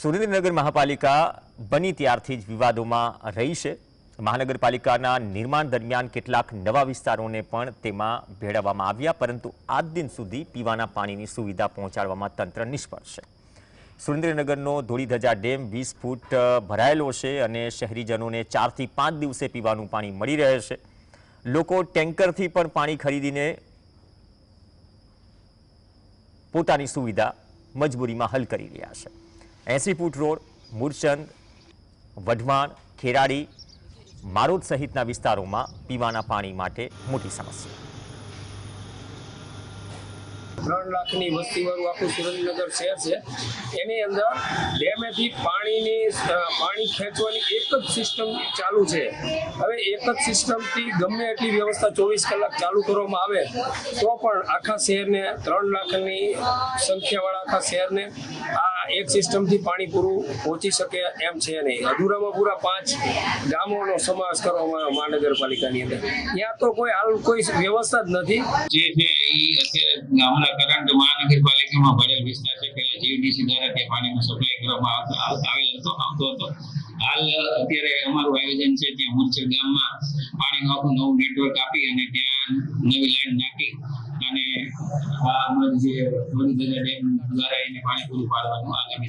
સુરેન્દ્રનગર મહાપાલિકા બની ત્યારથી જ વિવાદોમાં રહી છે. મહાનગરપાલિકાના નિર્માણ દરમિયાન કેટલાક નવા વિસ્તારોને પણ તેમાં ભેળવવામાં આવ્યા, પરંતુ આજ દિન સુધી પીવાના પાણીની સુવિધા પહોંચાડવામાં તંત્ર નિષ્ફળ છે. સુરેન્દ્રનગરનો ધોળીધજા ડેમ વીસ ફૂટ ભરાયેલો છે અને શહેરીજનોને ચારથી પાંચ દિવસે પીવાનું પાણી મળી રહે છે. લોકો ટેન્કરથી પણ પાણી ખરીદીને પોતાની સુવિધા મજબૂરીમાં હલ કરી રહ્યા છે. એસી ફૂટ રોડ મૂરચંદ વઢવાણ, ખેરાડી, મારોદ સહિતના વિસ્તારોમાં પીવાના પાણી માટે મોટી સમસ્યા. ત્રણ લાખની વસ્તીવાળું આખું સુરેન્દ્રનગર શહેર છે. એની અંદર ડેમેથી પાણીની પાણી ખેંચવાની એક જ સિસ્ટમ ચાલુ છે. હવે એક જ સિસ્ટમથી ગમે એટલી વ્યવસ્થા ચોવીસ કલાક ચાલુ કરવામાં આવે, તો પણ આખા શહેરને ત્રણ લાખની સંખ્યાવાળા આખા શહેરને આ એક સિસ્ટમથી પાણી પૂરું પહોંચી શકે એમ છે નહીં. અધૂરામાં પૂરા પાંચ ગામોનો સમાવેશ કરવામાં આવ્યો મહાનગરપાલિકાની અંદર. ત્યાં તો કોઈ હાલ કોઈ વ્યવસ્થા જ નથી. જે છે એ અત્યારે હમણાં કરંટ મહાનગરપાલિકામાં ભરેલ વિસ્તાર છે, પેલા જીવડીસી દ્વારા ત્યાં પાણીનો સપ્લાય કરવામાં આવેલ હતો, આવતો હતો. હાલ અત્યારે અમારું આયોજન છે ત્યાં મુરછર ગામમાં પાણીનું આખું નવું નેટવર્ક આપી અને ત્યાં નવી લાઈન નાખી અને આ અમારી જે વડોદરા ડેમ દ્વારા એને પાણી પૂરું પાડવાનું આગામી